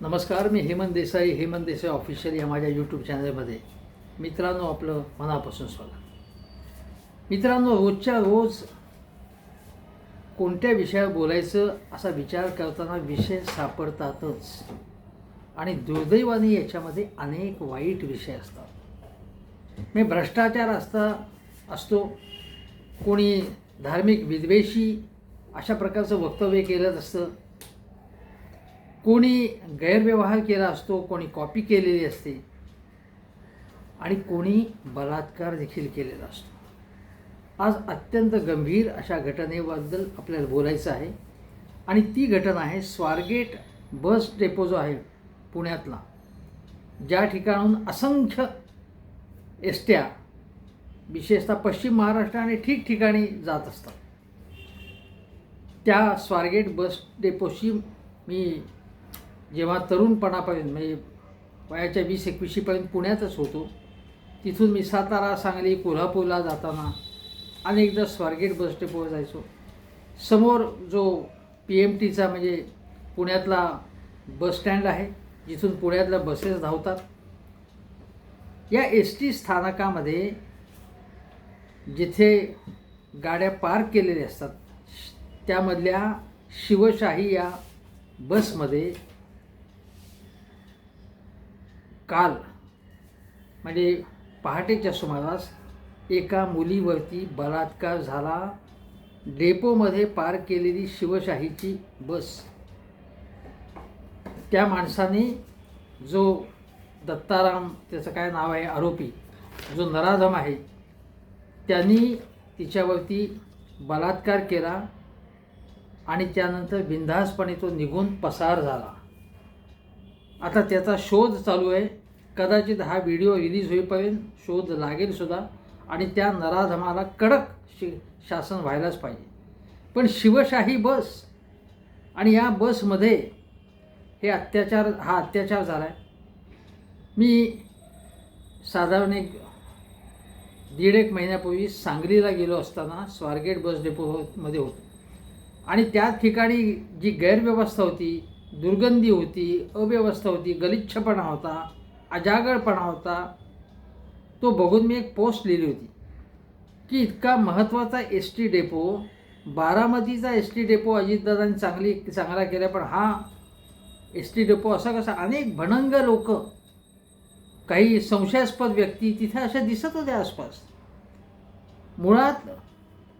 नमस्कार मी हेमंत देसाई हेमंत देसाई ऑफिशियल या माझ्या यूट्यूब चॅनलमध्ये मित्रांनो आपलं मनापासून स्वागत. मित्रांनो रोजच्या रोज कोणत्या विषयावर बोलायचं असा विचार करताना विषय सापडतातच. आणि दुर्दैवाने याच्यामध्ये अनेक वाईट विषय असतात. मी भ्रष्टाचार असता असतो कोणी धार्मिक विद्वेषी अशा प्रकारचं वक्तव्य केलं असतं कोणी गैरव्यवहार केला असतो कोणी कॉपी केलेली असते आणि कोणी बलात्कार देखील केलेला असतो. आज अत्यंत गंभीर अशा घटनेबद्दल आपल्याला बोलायचं आहे आणि ती घटना आहे स्वारगेट बस डेपो जो आहे पुण्यातला. ज्या ठिकाणून असंख्य एसट्या विशेषतः पश्चिम महाराष्ट्र आणि ठिकठिकाणी जात असतात. त्या स्वारगेट बस डेपोशी मी जेव्हा तरुणपणापर्यंत म्हणजे वयाच्या वीस एकवीसशीपर्यंत पुण्यातच होतो तिथून मी सातारा सांगली कोल्हापूरला जाताना अनेकदा स्वारगेट बस डेपोवर जायचो. समोर जो पी एम टीचा म्हणजे पुण्यातला बस स्टँड आहे जिथून पुण्यातल्या बसेस धावतात या एस टी स्थानकामध्ये जिथे गाड्या पार्क केलेल्या असतात त्यामधल्या शिवशाही या बसमध्ये काल म्हणजे पहाटेच्या सुमारास एका मुलीवरती बलात्कार झाला. डेपोमध्ये पार केलेली शिवशाहीची बस. त्या माणसाने जो दत्ताराम त्याचं काय नाव आहे आरोपी जो नराधम आहे त्यांनी तिच्यावरती बलात्कार केला आणि त्यानंतर बिनधास्तपणे तो निघून पसार झाला. आता त्याचा शोध चालू आहे. कदाचित हा व्हिडिओ रिलीज होईपर्यंत शोध लागेल सुद्धा आणि त्या नराधमाला कडक शि शासन व्हायलाच पाहिजे. पण शिवशाही बस आणि या बसमध्ये हे अत्याचार हा अत्याचार झाला आहे मी साधारण एक दीड एक महिन्यापूर्वी सांगलीला गेलो असताना स्वारगेट बस डेपोमध्ये होतो. आणि त्या ठिकाणी जी गैरव्यवस्था होती दुर्गंधी होती अव्यवस्था होती गलिच्छपणा होता अजागळपणा होता तो बघून मी एक पोस्ट लिहिली होती की इतका महत्त्वाचा एस टी डेपो बारामतीचा एस टी डेपो अजितदादांनी चांगली चांगला केला पण हा एस टी डेपो असा कसा अनेक भणंग लोक काही संशयास्पद व्यक्ती तिथे अशा दिसत होत्या आसपास. मुळात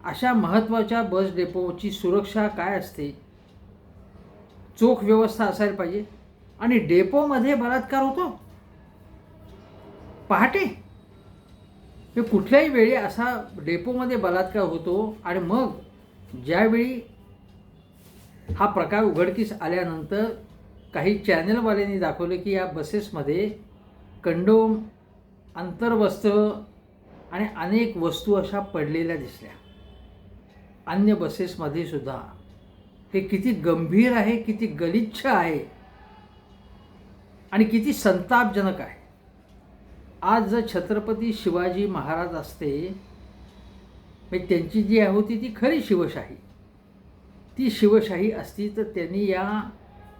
अशा महत्त्वाच्या बस डेपोची सुरक्षा काय असते? चोख व्यवस्था असायला पाहिजे. आणि डेपोमध्ये बलात्कार होतो. पहाटे. हे कुठल्याही वेळी असा डेपोमध्ये बलात्कार होतो आणि मग ज्यावेळी हा प्रकार उघडकीस आल्यानंतर काही चॅनलवाल्यांनी दाखवलं की या बसेसमध्ये कंडोम अंतर्वस्त्र आणि अनेक वस्तू अशा पडलेल्या दिसल्या. अन्य बसेसमध्ये सुद्धा. हे किती गंभीर आहे किती गलिच्छ आहे आणि किती संतापजनक आहे. आज जर छत्रपती शिवाजी महाराज असते म्हणजे त्यांची जी आहे होती ती खरी शिवशाही. ती शिवशाही असती तर त्यांनी या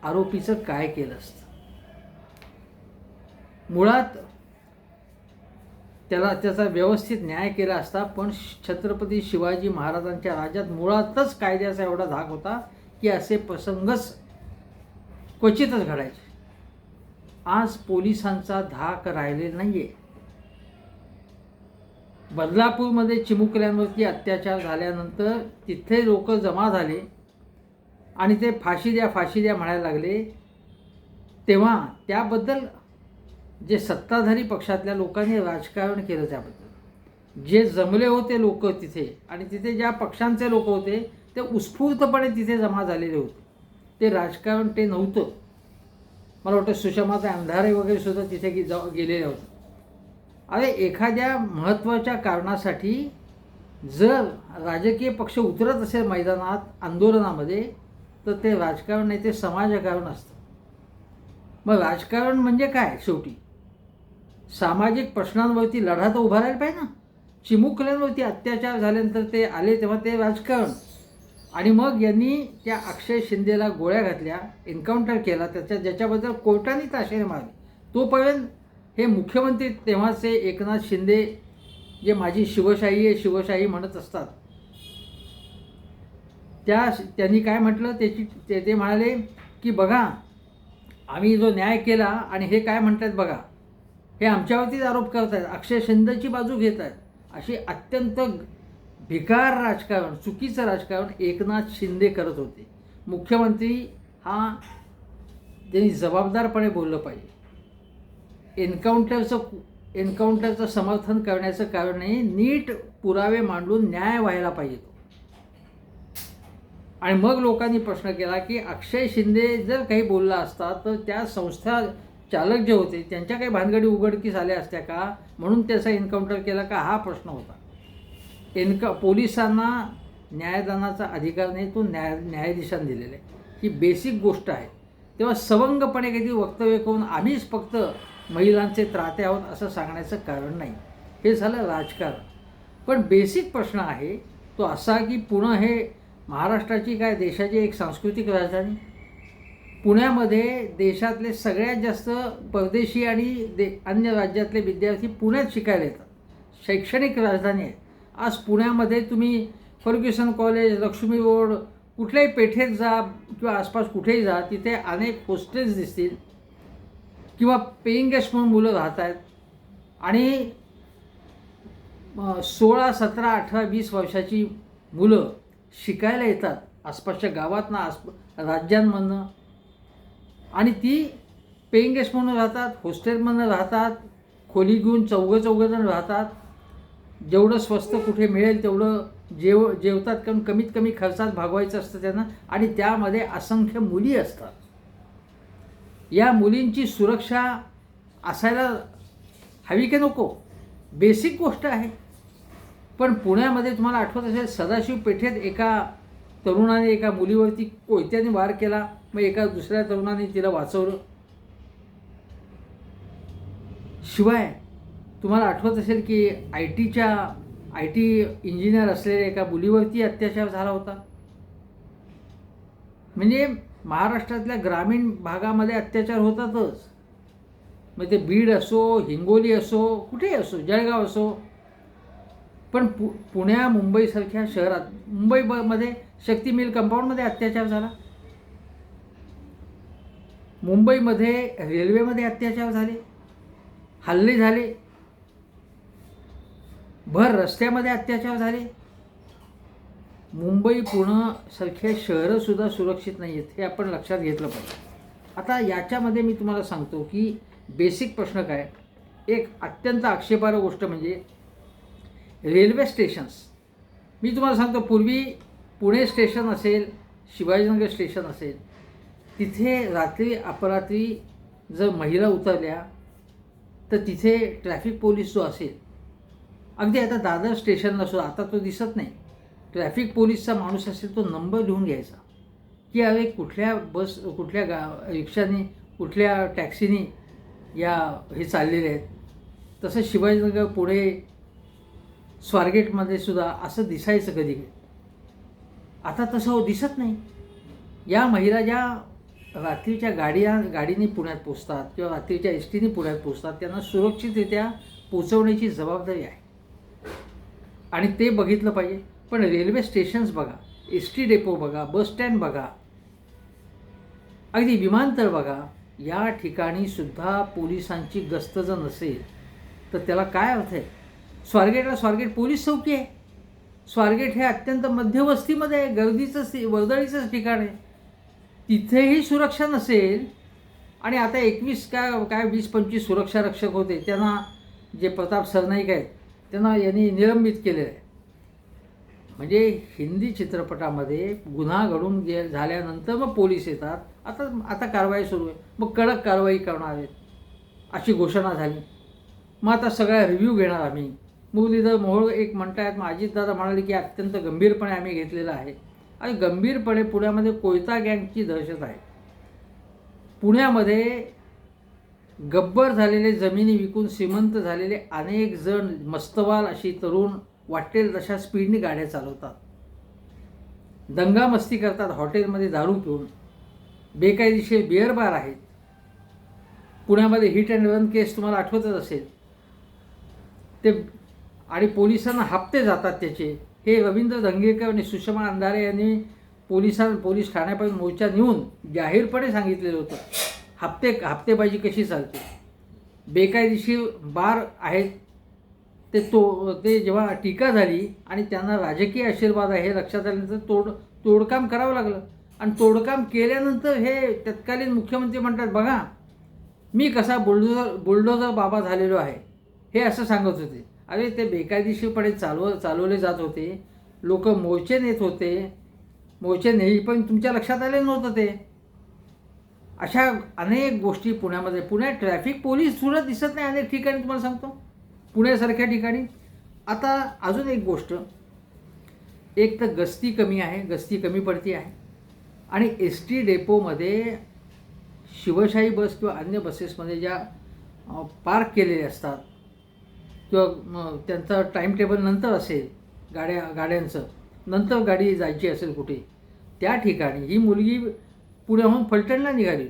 आरोपीचं काय केलं असतं? मुळात त्याला त्याचा व्यवस्थित न्याय केला असता पण छत्रपती शिवाजी महाराजांच्या राज्यात मुळातच कायद्याचा एवढा धाक होता की असे प्रसंगच क्वचितच घडायचे. आज पोलिसांचा धाक राहिलेला नाही आहे बदलापूरमध्ये चिमुकल्यांवरती अत्याचार झाल्यानंतर तिथे लोक जमा झाले आणि ते फाशी द्या फाशी द्या म्हणायला लागले. तेव्हा त्याबद्दल जे सत्ताधारी पक्षातल्या लोकांनी राजकारण केलं त्याबद्दल. जे जमले होते लोक तिथे आणि तिथे ज्या पक्षांचे लोक होते ते उत्स्फूर्तपणे तिथे जमा झालेले होते. ते राजकारण ते नव्हतं. मला वाटतं सुषमाता अंधारे वगैरे सुद्धा तिथे गे जा गेलेले होते. अरे एखाद्या महत्त्वाच्या कारणासाठी जर राजकीय पक्ष उतरत असेल मैदानात आंदोलनामध्ये तर ते राजकारण नाही ते समाजकारण असतं. मग राजकारण म्हणजे काय शेवटी? सामाजिक प्रश्नांवरती लढा तर उभा राहायला पाहिजे ना. चिमुकल्यांवरती अत्याचार झाल्यानंतर ते आले तेव्हा ते राजकारण. आणि मग यांनी त्या अक्षय शिंदेला गोळ्या घातल्या एन्काउंटर केला त्याच्या ज्याच्याबद्दल कोर्टाने ताशेरे मारले. तोपर्यंत हे मुख्यमंत्री तेव्हाचे एकनाथ शिंदे जे माझी शिवशाही आहे शिवशाही म्हणत असतात. त्या त्यांनी काय म्हटलं? त्याची ते ते म्हणाले की बघा आम्ही जो न्याय केला आणि हे काय म्हणतात बघा हे आमच्यावरतीच आरोप करत आहेत अक्षय शिंदेची बाजू घेत आहेत अशी अत्यंत भिकार राजकारण चुकीचं राजकारण एकनाथ शिंदे करत होते. मुख्यमंत्री हा त्यांनी जबाबदारपणे बोललं पाहिजे. एन्काउंटरचं एन्काउंटरचं समर्थन करण्याचं कारण नाही नीट पुरावे मांडून न्याय व्हायला पाहिजे तो. आणि मग लोकांनी प्रश्न केला की अक्षय शिंदे जर काही बोलला असता तर त्या संस्था चालक जे होते त्यांच्या काही भानगडी उघडकीस आल्या असत्या का? म्हणून त्याचा एन्काउंटर केला का? हा प्रश्न होता. एन्का पोलिसांना न्यायदानाचा अधिकार नाही तो न्याय न्यायाधीशांनी दिलेला आहे. ही बेसिक गोष्ट आहे. तेव्हा सवंगपणे काही वक्तव्य करून आम्हीच फक्त महिलांचे त्राते आहोत असं सांगण्याचं कारण नाही. हे झालं राजकारण. पण बेसिक प्रश्न आहे तो असा की पुणे हे महाराष्ट्राची काय देशाची एक सांस्कृतिक राजधानी? पुण्यामध्ये देशातले सगळ्यात जास्त परदेशी आणि दे अन्य राज्यातले विद्यार्थी पुण्यात शिकायला येतात. शैक्षणिक राजधानी आहे. आज पुण्यामध्ये तुम्ही फर्ग्युसन कॉलेज लक्ष्मी रोड कुठल्याही पेठेत जा किंवा आसपास कुठेही जा तिथे अनेक होस्टेल्स दिसतील किंवा पेईंग गेस्ट म्हणून मुलं राहत आहेत आणि सोळा सतरा अठरा वीस वर्षाची मुलं शिकायला येतात आसपासच्या गावातनं आस राज्यांमधनं. आणि ती पेईंग गेस्ट म्हणून राहतात हॉस्टेलमधनं राहतात खोली घेऊन चौघं चौघंजण राहतात. जेवढं स्वस्त कुठे मिळेल तेवढं जेव जेवतात कारण कमीत कमी खर्चात भागवायचं असतं त्यांना आणि त्यामध्ये असंख्य मुली असतात. या मुलींची सुरक्षा असायला हवी की नको? बेसिक गोष्ट आहे. पण पुण्यामध्ये तुम्हाला आठवत असेल सदाशिव पेठेत एका तरुणाने एका मुलीवरती कोयत्याने वार केला मग एका दुसऱ्या तरुणाने तिला वाचवलं. शिवाय तुम्हाला आठवत असेल की आय टीच्या आय टी इंजिनियर असलेल्या एका मुलीवरती अत्याचार झाला होता? म्हणजे महाराष्ट्रातल्या ग्रामीण भागामध्ये अत्याचार होतातच. मग ते बीड असो हिंगोली असो कुठेही असो जळगाव असो पण पु पुण्या मुंबईसारख्या शहरात मुंबई ब मध्ये शक्ती मिल कंपाऊंडमध्ये अत्याचार झाला? मुंबईमध्ये रेल्वेमध्ये अत्याचार झाले? हल्ले झाले? भर रस्त्यामध्ये अत्याचार झाले. मुंबई पुणंसारखे शहरंसुद्धा सुरक्षित नाही आहेत हे आपण लक्षात घेतलं पाहिजे. आता याच्यामध्ये मी तुम्हाला सांगतो की बेसिक प्रश्न काय? एक अत्यंत आक्षेपार्ह गोष्ट म्हणजे रेल्वे स्टेशन्स मी तुम्हाला सांगतो पूर्वी पुणे स्टेशन असेल शिवाजीनगर स्टेशन असेल तिथे रात्री अपरात्री जर महिला उतरल्या तर तिथे ट्रॅफिक पोलीस जो असेल अगदी आता दादर स्टेशनला सुद्धा आता तो दिसत नाही. ट्रॅफिक पोलीसचा माणूस असेल तो नंबर लिहून घ्यायचा. की अरे कुठल्या बस कुठल्या गा रिक्षाने कुठल्या टॅक्सीने या हे चाललेले आहेत. तसं शिवाजीनगर पुढे स्वारगेटमध्ये सुद्धा असं दिसायचं कधी आता तसं हो दिसत नाही. या महिला ज्या रात्रीच्या गाड्या गाडीने पुण्यात पोचतात किंवा रात्रीच्या एस टीने पुण्यात पोचतात त्यांना सुरक्षितरित्या पोचवण्याची जबाबदारी आहे. आणि ते बघितलं पाहिजे. पण रेल्वे स्टेशन्स बघा एस टी डेपो बघा बस स्टँड बघा अगदी विमानतळ बघा या ठिकाणी सुद्धा पोलिसांची गस्त जर नसेल तर त्याला काय अर्थ आहे? स्वारगेटला स्वारगेट पोलीस चौकी आहे. स्वारगेट हे अत्यंत मध्यवस्तीमध्ये आहे गर्दीचंच वर्दळीचंच ठिकाण आहे. तिथेही सुरक्षा नसेल आणि आता एकवीस काय काय वीस पंचवीस सुरक्षा रक्षक होते त्यांना जे प्रताप सरनाईक आहेत त्यांना यांनी निलंबित केलेलं आहे. म्हणजे हिंदी चित्रपटामध्ये गुन्हा घडून गे झाल्यानंतर मग पोलीस येतात. आता आता कारवाई सुरू आहे. मग कडक कारवाई करणार आहेत. अशी घोषणा झाली. मग आता सगळ्या रिव्ह्यू घेणार आम्ही. मुरलीधर मोहोळ एक म्हणतायत मग अजितदादा म्हणाले की अत्यंत गंभीरपणे आम्ही घेतलेलं आहे. आणि गंभीरपणे पुण्यामध्ये कोयता गँगची दहशत आहे. पुण्यामध्ये गब्बर झालेले जमिनी विकून श्रीमंत झालेले अनेक जण मस्तवाल अशी तरुण वाटेल तशा स्पीडने गाड्या चालवतात. दंगामस्ती करतात हॉटेलमध्ये दारू पिऊन. बेकायदेशीर बिअर बार आहेत. पुण्यामध्ये हिट अँड रन केस तुम्हाला आठवतच असेल. ते आणि पोलिसांना हप्ते जातात त्याचे. हे रवींद्र धंगेकर आणि सुषमा अंधारे यांनी पोलिसां पोलीस ठाण्यापर्यंत मोर्चा नेऊन जाहीरपणे सांगितलेलं होतं. हप्ते हप्तेबाजी कशी चालते? बेकायदेशीर बार आहेत. ते तो ते जेव्हा टीका झाली आणि त्यांना राजकीय आशीर्वाद आहे हे लक्षात आल्यानंतर तोड तोडकाम करावं लागलं. आणि तोडकाम केल्यानंतर हे तत्कालीन मुख्यमंत्री म्हणतात बघा मी कसा बुलडोझर बुलडोझर बाबा झालेलो आहे. हे असं सांगत होते. अरे ते बेकायदेशीरपणे चालव चालवले जात होते. लोक मोर्चे नेत होते. मोर्चे नेही पण तुमच्या लक्षात आले नव्हतं ते. अशा अनेक गोष्टी पुण्यामध्ये. पुण्यात ट्रॅफिक पोलीस सुद्धा दिसत नाही. अनेक ठिकाणी तुम्हाला सांगतो. पुण्यासारख्या ठिकाणी. आता अजून एक गोष्ट. एक तर गस्ती कमी आहे. गस्ती कमी पडती आहे. आणि एस टी डेपोमध्ये शिवशाही बस किंवा अन्य बसेसमध्ये ज्या पार्क केलेले असतात किंवा त्यांचा त्यांचं टाईम टेबल नंतर असेल गाड्या गाड्यांचं. नंतर गाडी जायची असेल कुठे. त्या ठिकाणी ही मुलगी पुण्याहून फलटणला निघाली.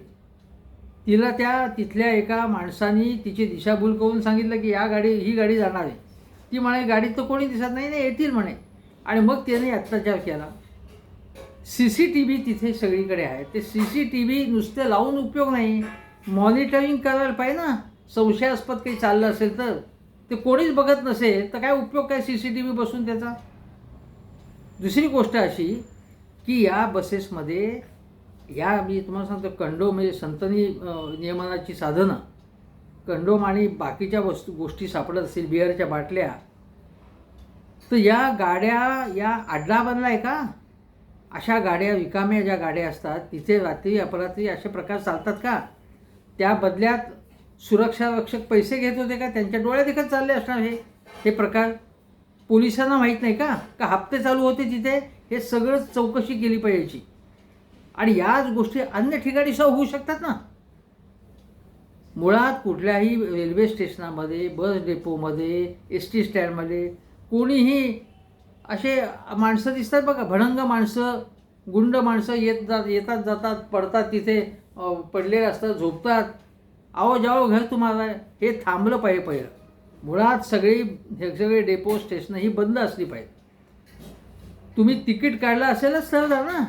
तिला त्या तिथल्या एका माणसानी तिची दिशाभूल करून सांगितलं की या गाडी ही गाडी जाणार आहे. ती म्हणे गाडीत तर कोणी दिसत नाही ना येतील म्हणे. आणि मग त्याने अत्याचार केला. सी सी टी व्ही तिथे सगळीकडे आहे. ते सी सी टी व्ही नुसते लावून उपयोग नाही. मॉनिटरिंग करायला पाहिजे ना. संशयास्पद काही चाललं असेल तर. ते कोणीच बघत नसेल तर काय उपयोग काय सी सी टी व्ही बसून त्याचा? दुसरी गोष्ट अशी की या बसेसमध्ये या मी तुम्हाला सांगतो कंडोम म्हणजे संतनी नियमनाची साधनं. कंडोम आणि बाकीच्या वस्तू गोष्टी सापडत असतील बिअरच्या बाटल्या तर या गाड्या या आडला बनला आहे का? अशा गाड्या रिकाम्या ज्या गाड्या असतात तिथे रात्री अपरात्री असे प्रकार चालतात का? त्या बदल्यात सुरक्षा रक्षक पैसे घेत होते का? त्यांच्या डोळ्या देखत चालले असणार हे हे प्रकार? पोलिसांना माहीत नाही का? का हप्ते चालू होते तिथे? हे सगळं चौकशी केली पाहिजे आणि याच गोष्टी अन्य ठिकाणी सुद्धा होऊ शकतात ना? मुळात कुठल्याही रेल्वे स्टेशनामध्ये बस डेपोमध्ये एस टी स्टँडमध्ये कोणीही असे माणसं दिसतात बघा भणंग माणसं गुंड माणसं येत जात येतात जातात पडतात तिथे पडलेले असतात झोपतात. आओ जाओ घर तुम्हाला हे थांबलं पाहिजे पहिलं. मुळात सगळी हे सगळे डेपो स्टेशनं ही बंद असली पाहिजे तुम्ही तिकीट काढलं असेलच तर ना?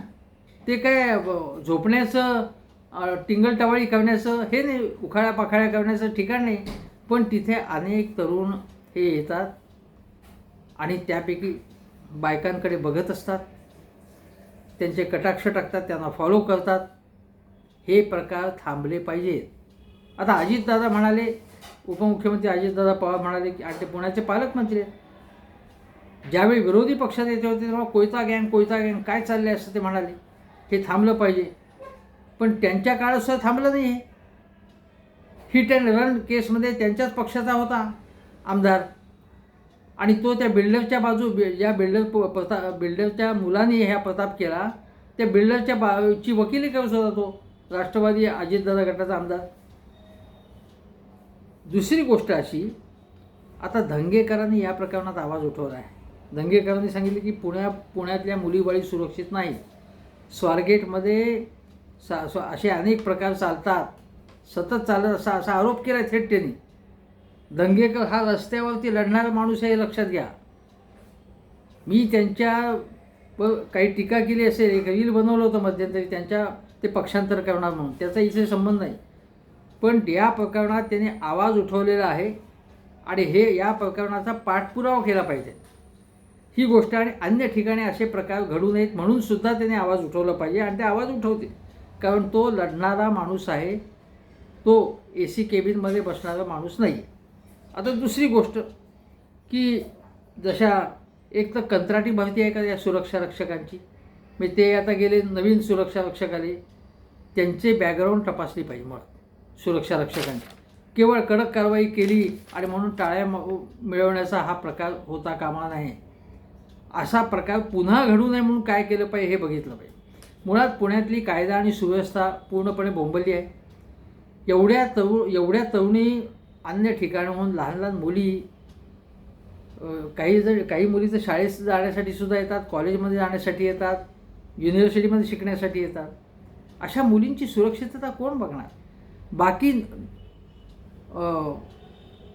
ते काय झोपण्याचं टिंगलटवाळी करण्याचं हे नाही उखाळ्या पाखाळ्या करण्याचं ठिकाण नाही. पण तिथे अनेक तरुण हे येतात आणि त्यापैकी बायकांकडे बघत असतात. त्यांचे कटाक्ष टाकतात त्यांना फॉलो करतात. हे प्रकार थांबले पाहिजेत. आता अजितदादा म्हणाले उपमुख्यमंत्री अजितदादा पवार म्हणाले की आणि ते पुण्याचे पालकमंत्री आहेत. ज्यावेळी विरोधी पक्षात येते होते तेव्हा कोयता गँग कोयता गँग काय चालले असं ते म्हणाले. हे थांबलं पाहिजे. पण त्यांच्या काळात सुद्धा थांबलं नाही हे हिट अँड रन केसमध्ये त्यांच्याच पक्षाचा होता आमदार. आणि तो त्या बिल्डरच्या बाजू बि- ज्या बिल्डर प्रता बिल्डरच्या मुलाने ह्या प्रताप केला. त्या बिल्डरच्या बाची वकिली करत होता तो राष्ट्रवादी अजितदादा गटाचा आमदार. दुसरी गोष्ट अशी आता दंगेकरांनी या प्रकरणात आवाज उठवला आहे. दंगेकरांनी सांगितले की पुण्या पुण्यातल्या मुलीबाळी सुरक्षित नाही स्वारगेटमध्ये सा स्व- असे अनेक प्रकार चालतात. सतत चालत असा असा आरोप केला थेट त्यांनी दंगेकर हा रस्त्यावरती लढणारा माणूस आहे हे लक्षात घ्या. मी त्यांच्या व काही टीका केली असेल एक रील बनवलं होतं मध्यंतरी त्यांच्या ते पक्षांतर करणार म्हणून. त्याचा इथे संबंध नाही. पण या प्रकरणात त्याने आवाज उठवलेला आहे आणि हे या प्रकरणाचा पाठपुरावा केला पाहिजे. ही गोष्ट आणि अन्य ठिकाणी असे प्रकार घडू नयेत म्हणून सुद्धा त्याने आवाज उठवला पाहिजे आणि ते आवाज उठवतील. कारण तो लढणारा माणूस आहे तो ए सी केबिनमध्ये बसणारा माणूस नाही आता दुसरी गोष्ट की जशा एक तर कंत्राटी भरती आहे का या सुरक्षा रक्षकांची? मी ते आता गेले नवीन सुरक्षा रक्षक आले त्यांचे बॅकग्राऊंड तपासली पाहिजे मग सुरक्षा रक्षकांची. केवळ कडक कारवाई केली आणि म्हणून टाळ्या म- मिळवण्याचा हा प्रकार होता कामा नाही असा प्रकार पुन्हा घडू नये म्हणून काय केलं पाहिजे हे बघितलं पाहिजे. मुळात पुण्यातली कायदा आणि सुव्यवस्था पूर्णपणे बोंबलली आहे. एवढ्या तरुण एवढ्या तरुणी अन्य ठिकाणाहून लहान लहान मुली काही जर काही मुली तर शाळेत जाण्यासाठी सुद्धा येतात कॉलेजमध्ये जाण्यासाठी येतात युनिव्हर्सिटीमध्ये शिकण्यासाठी येतात. अशा मुलींची सुरक्षितता कोण बघणार? बाकी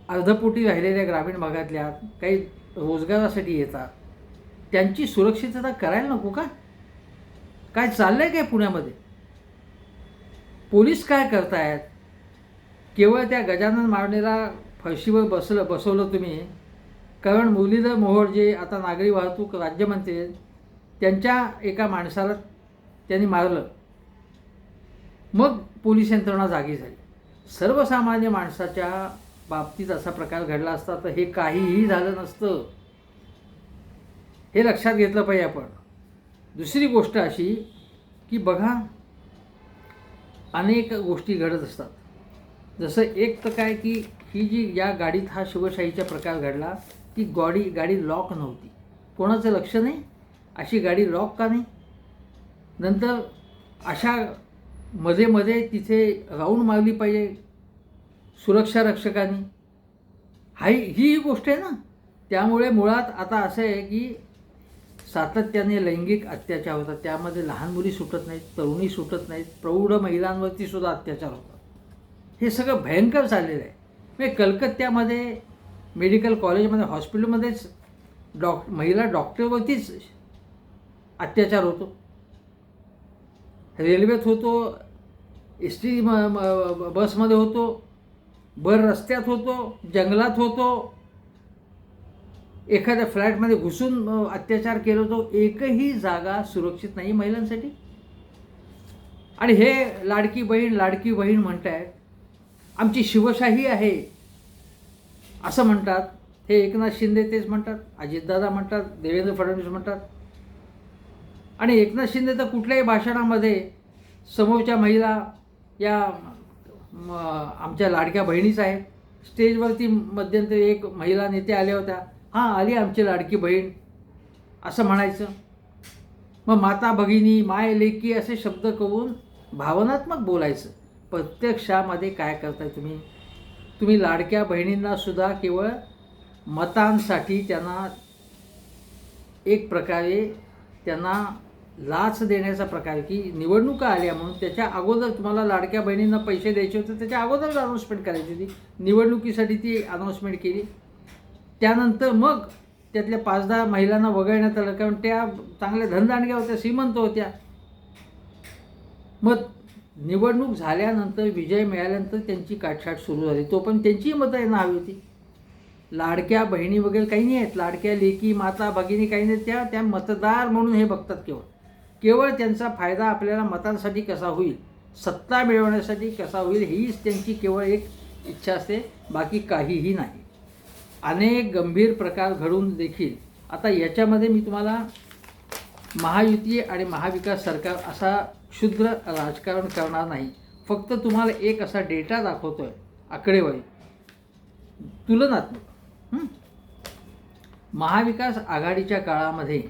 अर्धपोटी राहिलेल्या ग्रामीण भागातल्या काही रोजगारासाठी येतात त्यांची सुरक्षितता करायला नको का? काय चाललं आहे काय पुण्यामध्ये? पोलीस काय करतायत? केवळ त्या गजानन मारणेला फळशीवर बसलं बसवलं तुम्ही. कारण मुरलीधर मोहोळ जे आता नागरी वाहतूक राज्यमंत्री आहेत त्यांच्या एका माणसाला त्यांनी मारलं. मग पोलीस यंत्रणा जागी झाली. सर्वसामान्य माणसाच्या बाबतीत असा प्रकार घडला असता तर हे काहीही झालं नसतं. हे लक्षात घेतलं पाहिजे आपण. दुसरी गोष्ट अशी की बघा अनेक गोष्टी घडत असतात. जसं एक तर काय की ही जी या गाडीत हा शिवशाहीचा प्रकार घडला ती गाडी गाडी लॉक नव्हती. कोणाचं लक्ष नाही? अशी गाडी लॉक का नाही? नंतर अशा मध्ये मध्ये तिथे राऊंड मारली पाहिजे सुरक्षा रक्षकांनी. हाही ही ही गोष्ट आहे ना? त्यामुळे मुळात आता असं आहे की सातत्याने लैंगिक अत्याचार होतात. त्यामध्ये लहान मुली सुटत नाहीत तरुणी सुटत नाहीत प्रौढ महिलांवरती सुद्धा अत्याचार होतात. हे सगळं भयंकर झालेलं आहे. म्हणजे कलकत्त्यामध्ये मेडिकल कॉलेजमध्ये हॉस्पिटलमध्येच डॉक महिला डॉक्टरवरतीच अत्याचार होतो. रेल्वेत होतो एस टी बसमध्ये होतो भर रस्त्यात होतो जंगलात होतो एखाद्या फ्लॅटमध्ये घुसून अत्याचार केला तो एकही जागा सुरक्षित नाही महिलांसाठी? आणि हे लाडकी बहीण लाडकी बहीण म्हणतायत आमची शिवशाही आहे. असं म्हणतात. हे एकनाथ शिंदे तेच म्हणतात अजितदादा म्हणतात देवेंद्र फडणवीस म्हणतात. आणि एकनाथ शिंदे तर कुठल्याही भाषणामध्ये समोरच्या महिला या आमच्या लाडक्या बहिणीच आहेत. स्टेजवरती मध्यंतरी एक महिला नेते आल्या होत्या. हां आली आमची लाडकी बहीण. असं म्हणायचं. मग माता भगिनी माय लेकी असे शब्द करून भावनात्मक बोलायचं. प्रत्यक्षामध्ये काय करताय तुम्ही? तुम्ही लाडक्या बहिणींनासुद्धा केवळ मतांसाठी त्यांना एक प्रकारे त्यांना लाच देण्याचा प्रकार की निवडणुका आल्या म्हणून त्याच्या अगोदर तुम्हाला लाडक्या बहिणींना पैसे द्यायचे होते त्याच्या अगोदर अनाऊन्समेंट करायची होती. निवडणुकीसाठी ती अनाऊन्समेंट केली. त्यानंतर मग त्यातल्या पाच दहा महिलांना वगळण्यात आलं. कारण त्या चांगल्या धनदांडग्या होत्या श्रीमंत होत्या. मग निवडणूक झाल्यानंतर विजय मिळाल्यानंतर त्यांची काटछाट सुरू झाली. तो पण त्यांचीही मतं यांना हवी होती. लाडक्या बहिणी वगैरे काही नाही आहेत. लाडक्या लेकी माता भगिनी काही नाही. त्या त्या मतदार म्हणून हे बघतात केवळ. केवळ त्यांचा फायदा आपल्याला मतांसाठी कसा होईल सत्ता मिळवण्यासाठी कसा होईल हीच त्यांची केवळ एक इच्छा असते. बाकी काहीही नाही. अनेक गंभीर प्रकार घडून देखील आता याच्यामध्ये मी तुम्हाला महायुती आणि महाविकास सरकार असा क्षुद्र राजकारण करणार नाही. फक्त तुम्हाला एक असा डेटा दाखवतो आहे आकडेवारी. तुलनात्मक. महाविकास आघाडीच्या काळामध्ये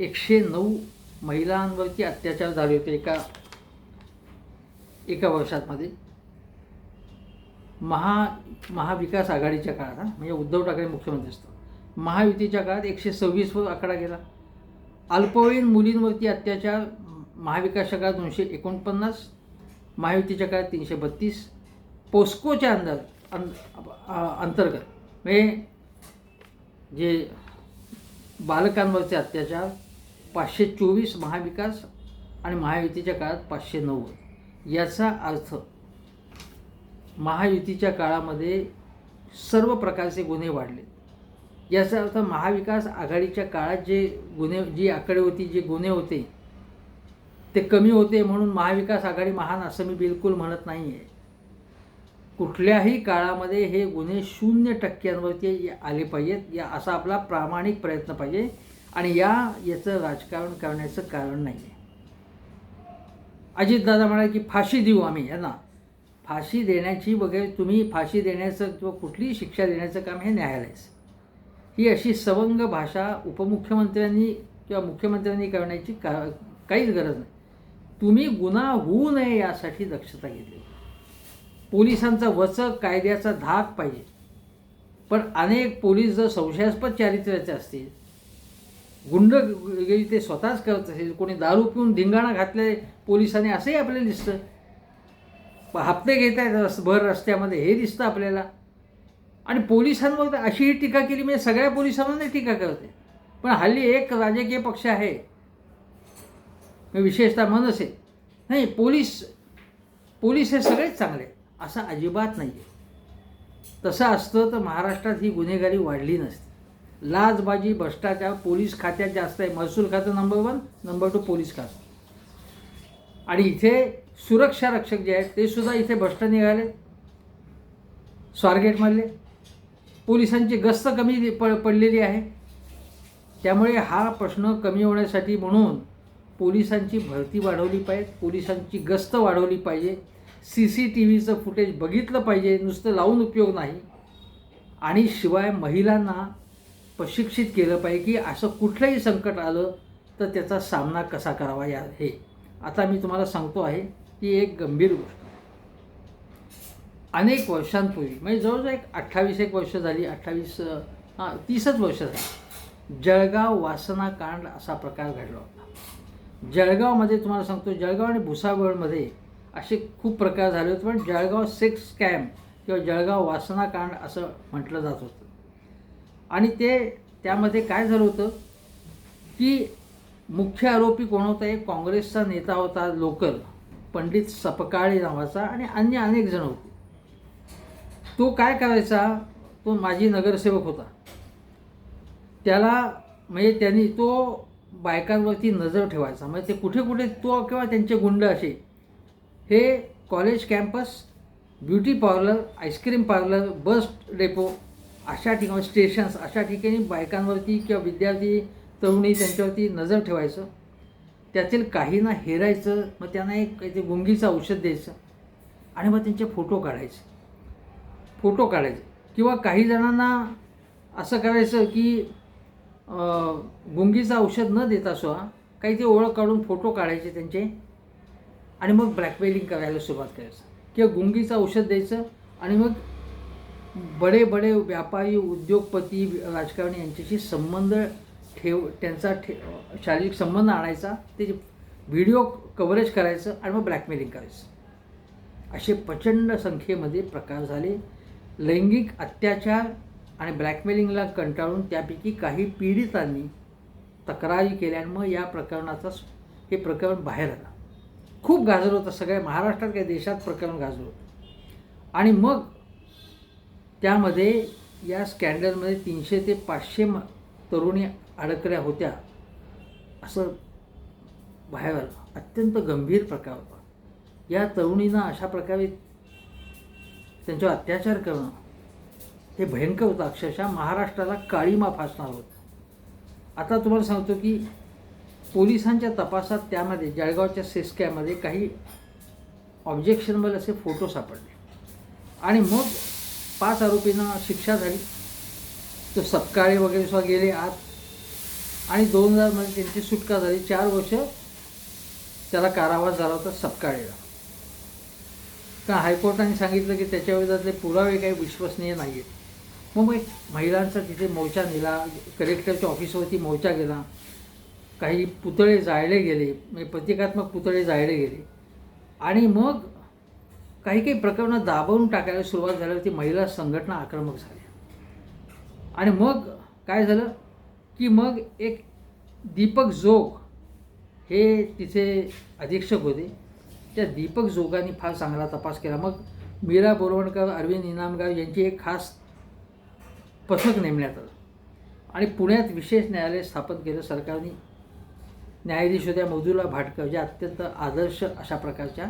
एकशे नऊ महिलांवरती अत्याचार झाले होते एका एका वर्षातमध्ये महा महाविकास आघाडीच्या काळात हा, म्हणजे उद्धव ठाकरे मुख्यमंत्री असतात. महायुतीच्या काळात एकशे सव्वीसवर आकडा गेला. अल्पवयीन मुलींवरती अत्याचार महाविकासच्या काळात दोनशे एकोणपन्नास महायुतीच्या काळात तीनशे बत्तीस. पोस्कोच्या अंदर अंतर्गत म्हणजे जे बालकांवरचे अत्याचार पाचशे चोवीस महाविकास आणि महायुतीच्या काळात पाचशे नव्वद. याचा अर्थ महायुतीच्या काळामध्ये सर्व प्रकारचे गुन्हे वाढले. याचा अर्थ महाविकास आघाडीच्या काळात जे गुन्हे जी आकडे होती जे गुन्हे होते ते कमी होते म्हणून महाविकास आघाडी महान असं मी बिलकुल म्हणत नाही आहे कुठल्याही काळामध्ये हे गुन्हे शून्य टक्क्यांवरती आले पाहिजेत या असा आपला प्रामाणिक प्रयत्न पाहिजे आणि या याचं राजकारण करण्याचं कारण नाही आहे अजितदादा म्हणाले की फाशी देऊ आम्ही यांना फाशी देण्याची वगैरे तुम्ही फाशी देण्याचं किंवा कुठलीही शिक्षा देण्याचं काम हे न्यायालयाचं. ही अशी सवंग भाषा उपमुख्यमंत्र्यांनी किंवा मुख्यमंत्र्यांनी करण्याची का काहीच गरज नाही. तुम्ही गुन्हा होऊ नये यासाठी दक्षता घेतली पोलिसांचा वचक कायद्याचा धाक पाहिजे. पण अनेक पोलीस जर संशयास्पद चारित्र्याचे असतील गुंडगिरी ते स्वतःच करत असेल कोणी दारू पिऊन धिंगाणा घातले पोलिसांनी असंही आपल्याला दिसतं हप्ते घेत आहेत रस भर रस्त्यामध्ये हे दिसतं आपल्याला. आणि पोलिसांवर तर अशीही टीका केली म्हणजे सगळ्या पोलिसांवर नाही टीका करते. पण हल्ली एक राजकीय पक्ष आहे. विशेषतः मनसे. नाही पोलीस पोलीस हे सगळेच चांगले. असं अजिबात नाही आहे तसं असतं तर महाराष्ट्रात ही गुन्हेगारी वाढली नसती. लाचबाजी भ्रष्टाचार पोलीस खात्यात जास्त आहे. महसूल खातं number one number two police खातं. आणि इथे सुरक्षा रक्षक जे आहेत ते सुद्धा इथे भ्रष्ट निघाले. स्वारगेटमधले. पोलिसांची गस्त कमी प पडलेली आहे. त्यामुळे हा प्रश्न कमी होण्यासाठी म्हणून पोलिसांची भरती वाढवली पाहिजे पोलिसांची गस्त वाढवली पाहिजे. सी सी टी व्हीचं फुटेज बघितलं पाहिजे नुसतं लावून उपयोग नाही. आणि शिवाय महिलांना प्रशिक्षित केलं पाहिजे की असं कुठलंही संकट आलं तर त्याचा सामना कसा करावा या हे. आता मी तुम्हाला सांगतो आहे. ती एक गंभीर गोष्ट. अनेक वर्षांपूर्वी म्हणजे जवळजवळ एक अठ्ठावीस एक वर्ष झाली अठ्ठावीस हां तीसच वर्ष झाली. जळगाव वासना कांड असा प्रकार घडला होता. जळगावमध्ये तुम्हाला सांगतो जळगाव आणि भुसावळमध्ये असे खूप प्रकार झाले होते पण जळगाव सेक्स स्कॅम किंवा जळगाव वासना कांड असं म्हटलं जात होतं. आणि ते त्यामध्ये काय झालं होतं की मुख्य आरोपी कोण होता एक काँग्रेसचा नेता होता लोकल. पंडित सपकाळे नावाचा आणि अन्य अनेक जण होते. तो काय करायचा? तो माजी नगरसेवक होता. त्याला म्हणजे त्यांनी तो बायकांवरती नजर ठेवायचा. म्हणजे ते कुठे कुठे तो किंवा त्यांचे गुंड असे. हे college campus beauty parlour ice cream parlour bus depot अशा ठिकाणी स्टेशन्स अशा ठिकाणी बायकांवरती किंवा विद्यार्थी तरुणी त्यांच्यावरती नजर ठेवायचं. त्यातील काहींना हेरायचं मग त्यांना एक काहीतरी गुंगीचं औषध द्यायचं आणि मग त्यांचे फोटो काढायचे. फोटो काढायचे. किंवा काही जणांना असं करायचं की गुंगीचं औषध न देता सुद्धा काही ते ओळख काढून फोटो काढायचे त्यांचे आणि मग ब्लॅकमेलिंग करायला सुरुवात करायचं. किंवा गुंगीचं औषध द्यायचं आणि मग बडे बडे व्यापारी उद्योगपती राजकारणी यांच्याशी संबंध ठेव त्यांचा ठे शारीरिक संबंध आणायचा त्याचे व्हिडिओ कव्हरेज करायचं आणि मग ब्लॅकमेलिंग करायचं. असे प्रचंड संख्येमध्ये प्रकार झाले. लैंगिक अत्याचार आणि ब्लॅकमेलिंगला कंटाळून त्यापैकी काही पीडितांनी तक्रारी केल्या मग या प्रकरणाचा हे प्रकरण बाहेर आलं. खूप गाजलं होतं. सगळ्या महाराष्ट्रात काही देशात प्रकरण गाजलं होतं. आणि मग त्यामध्ये या स्कॅन्डलमध्ये तीनशे ते पाचशे म तरुणी अडकल्या होत्या असं बाहेर अत्यंत गंभीर प्रकार होता. या तरुणींना अशा प्रकारे त्यांच्यावर अत्याचार करणं हे भयंकर होतं. अक्षरशः महाराष्ट्राला काळीमा फासणार होतं. आता तुम्हाला सांगतो की पोलिसांच्या तपासात त्यामध्ये जळगावच्या सेस्क्यामध्ये काही ऑब्जेक्शनेबल असे फोटो सापडले. आणि मग पाच आरोपींना शिक्षा झाली. तो सपकाळे वगैरे सुद्धा गेले. आत आणि दोन हजारमध्ये त्यांची सुटका झाली. चार वर्ष त्याला कारावास झाला होता सपकाळीला. कारण हायकोर्टाने सांगितलं की त्याच्या विरोधातले पुरावे काही विश्वसनीय नाही आहेत मग एक महिलांचा तिथे मोर्चा नेला कलेक्टरच्या ऑफिसवरती मोर्चा गेला. काही पुतळे जाळले गेले म्हणजे प्रतिकात्मक पुतळे जाळले गेले. आणि मग काही काही प्रकरणं दाबवून टाकायला सुरुवात झाल्यावरती महिला संघटना आक्रमक झाल्या. आणि मग काय झालं? की मग एक दीपक जोग हे तिथे अधीक्षक होते. त्या दीपक जोगांनी फार चांगला तपास केला. मग मीरा बोरवणकर अरविंद इनामगाव यांची एक खास पथक नेमण्यात आलं. आणि पुण्यात विशेष न्यायालय स्थापन केलं सरकारने. न्यायाधीश होत्या मधुला भाटकर ज्या अत्यंत आदर्श अशा प्रकारच्या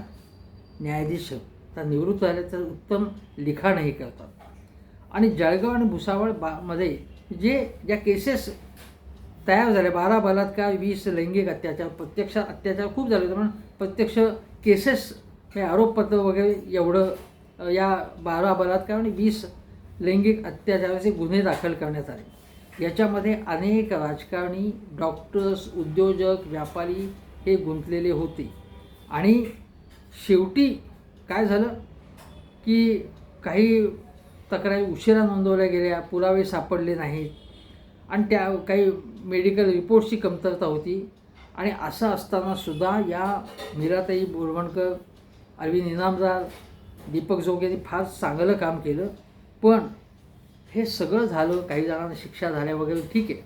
न्यायाधीश त्या निवृत्त झाल्या तर उत्तम लिखाणही करतात. आणि जळगाव आणि भुसावळ बा मध्ये जे ज्या केसेस तयार झाले. बारा बलात्कार वीस लैंगिक अत्याचार प्रत्यक्ष अत्याचार खूप झाले होते पण प्रत्यक्ष केसेस हे आरोपपत्र वगैरे एवढं या बारा बलात्कार आणि वीस लैंगिक अत्याचाराचे गुन्हे दाखल करण्यात आले. याच्यामध्ये अनेक राजकारणी डॉक्टर्स उद्योजक व्यापारी हे गुंतलेले होते. आणि शेवटी काय झालं की काही तक्रारी उशिरा नोंदवल्या गेल्या पुरावे सापडले नाहीत. आणि त्या काही मेडिकल रिपोर्टची कमतरता होती. आणि असं असताना सुद्धा या मीराताई बोरवणकर अरविंद इनामदार दीपक जोग यांनी फार चांगलं काम केलं. पण हे सगळं झालं काही जणांना शिक्षा झाल्या वगैरे ठीक आहे.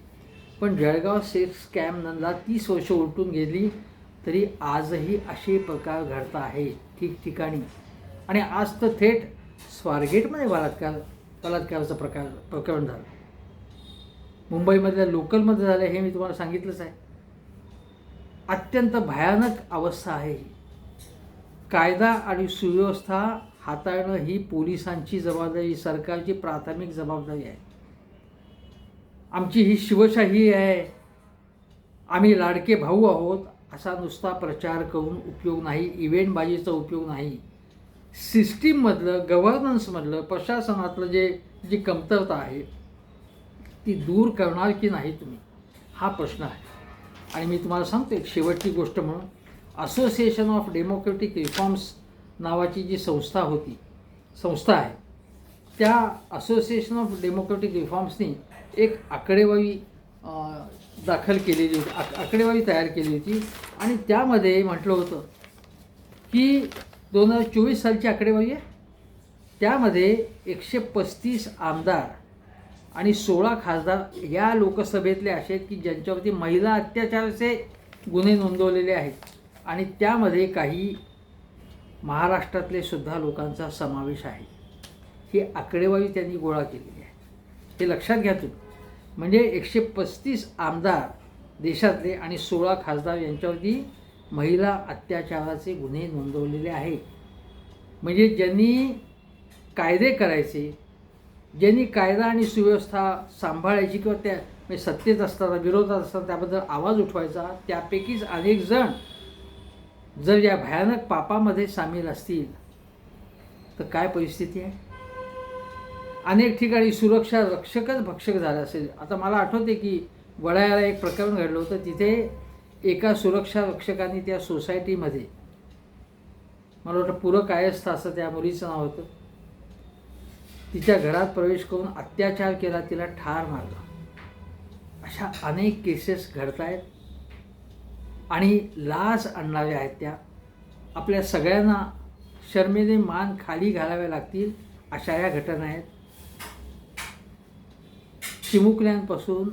पण जळगाव सेक्स स्कॅमनंदा तीस वर्ष उलटून गेली तरी आजही असे प्रकार घडत आहे ठिकठिकाणी. आणि आज तर थेट स्वारगेटमध्ये बलात्कार बलात्काराचं प्रकार प्रकरण झालं. मुंबईमधल्या लोकलमध्ये झालं हे मी तुम्हाला सांगितलंच आहे. अत्यंत भयानक अवस्था आहे ही. कायदा आणि सुव्यवस्था हाताळणं ही पोलिसांची जबाबदारी सरकारची प्राथमिक जबाबदारी आहे. आमची ही शिवशाही आहे. आम्ही लाडके भाऊ आहोत असा नुसता प्रचार करून उपयोग नाही इव्हेंटबाजीचा उपयोग नाही. सिस्टीममधलं गव्हर्नन्समधलं प्रशासनातलं जे जी कमतरता आहे ती दूर करणार की नाही तुम्ही? हा प्रश्न आहे. आणि मी तुम्हाला सांगतो एक शेवटची गोष्ट म्हणून असोसिएशन ऑफ डेमोक्रेटिक रिफॉर्म्स नावाची जी संस्था होती संस्था आहे त्या असोसिएशन ऑफ डेमोक्रेटिक रिफॉर्म्सनी एक आकडेवारी दाखल केलेली होती आक आकडेवारी तयार केली होती. आणि त्यामध्ये म्हटलं होतं की दोन हजार चोवीस सालची आकडेवारी आहे. त्यामध्ये एकशे पस्तीस आमदार आणि सोळा खासदार या लोकसभेतले असे आहेत की ज्यांच्यावरती महिला अत्याचाराचे गुन्हे नोंदवलेले आहेत. आणि त्यामध्ये काही महाराष्ट्रातले सुद्धा लोकांचा समावेश आहे. ही आकडेवारी त्यांनी गोळा केलेली आहे. हे लक्षात घ्या तुम्ही. म्हणजे एकशे पस्तीस आमदार देशातले आणि सोळा खासदार यांच्यावरती महिला अत्याचाराचे गुन्हे नोंदवलेले आहेत. म्हणजे ज्यांनी कायदे करायचे ज्यांनी कायदा आणि सुव्यवस्था सांभाळायची किंवा त्या म्हणजे सत्तेत असताना विरोधात असताना त्याबद्दल आवाज उठवायचा त्यापैकीच अनेक जण जर या भयानक पापामध्ये सामील असतील तर काय परिस्थिती आहे? अनेक ठिकाणी सुरक्षा रक्षकच भक्षक झालं असेल. आता मला आठवते की वडाळ्याला एक प्रकरण घडलं होतं. तिथे एका सुरक्षा रक्षकाने त्या सोसायटीमध्ये मला वाटतं पूरक आयस्थ असं त्या मुलीचं नाव होतं तिच्या घरात प्रवेश करून अत्याचार केला तिला ठार मारला. अशा अनेक केसेस घडत आहेत आणि लाज आणणाऱ्या आहेत त्या. आपल्या सगळ्यांना शर्मेने मान खाली घालाव्या लागतील अशा या घटना आहेत. चिमुकल्यांपासून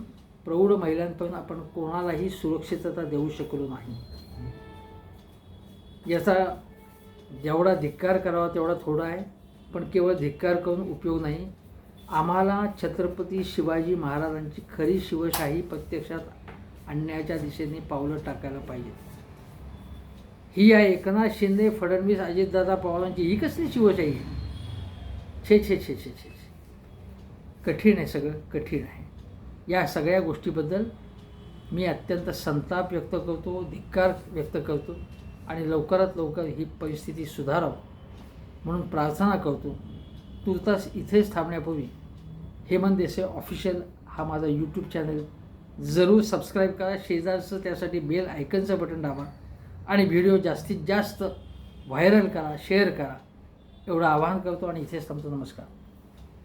प्रौढ महिलांपर्यंत आपण कोणालाही सुरक्षितता देऊ शकलो नाही. याचा जेवढा धिक्कार करावा तेवढा थोडा आहे. पण केवळ धिक्कार करून उपयोग नाही. आम्हाला छत्रपती शिवाजी महाराजांची खरी शिवशाही प्रत्यक्षात आणण्याच्या दिशेने पावलं टाकायला पाहिजेत. ही आहे एकनाथ शिंदे फडणवीस अजितदादा पवारांची ही कसली शिवशाही? छे छे छे छे छे छे. कठीण आहे सगळं कठीण आहे. या सगळ्या गोष्टीबद्दल मी अत्यंत संताप व्यक्त करतो धिक्कार व्यक्त करतो आणि लवकरात लवकर ही परिस्थिती सुधारावं. म्हणून प्रार्थना करतो तुर्तास इथेच थांबण्यापूर्वी हेमंत देसाई ऑफिशियल हा माझा यूट्यूब चॅनल जरूर सबस्क्राईब करा शेजारचं त्यासाठी बेल आयकनचं बटन दाबा आणि व्हिडिओ जास्तीत जास्त व्हायरल करा शेअर करा. एवढं आवाहन करतो आणि इथेच थांबतो. नमस्कार.